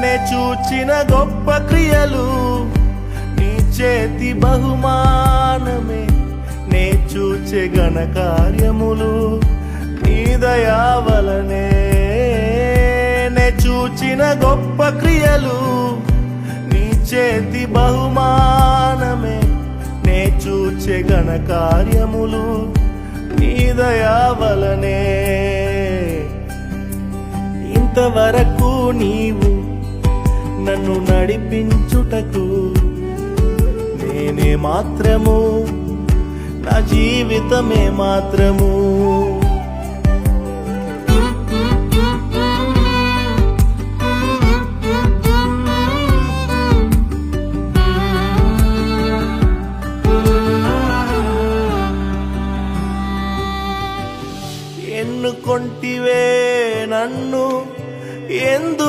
నే చూచిన గొప్ప క్రియలు నీ చేతి బహుమానమే. నే చూచే గణ కార్యములు నీ దయా వలనే. నే చూచిన గొప్ప క్రియలు నీ చేతి బహుమానమే. నే చూచే గణ కార్యములు నీ దయా వలనే. ఇంతవరకు నీ నన్ను నడిపించుటకు నేనే మాత్రము నా జీవితమే మాత్రము. ఎన్నుకొంటివే నన్ను ఎందు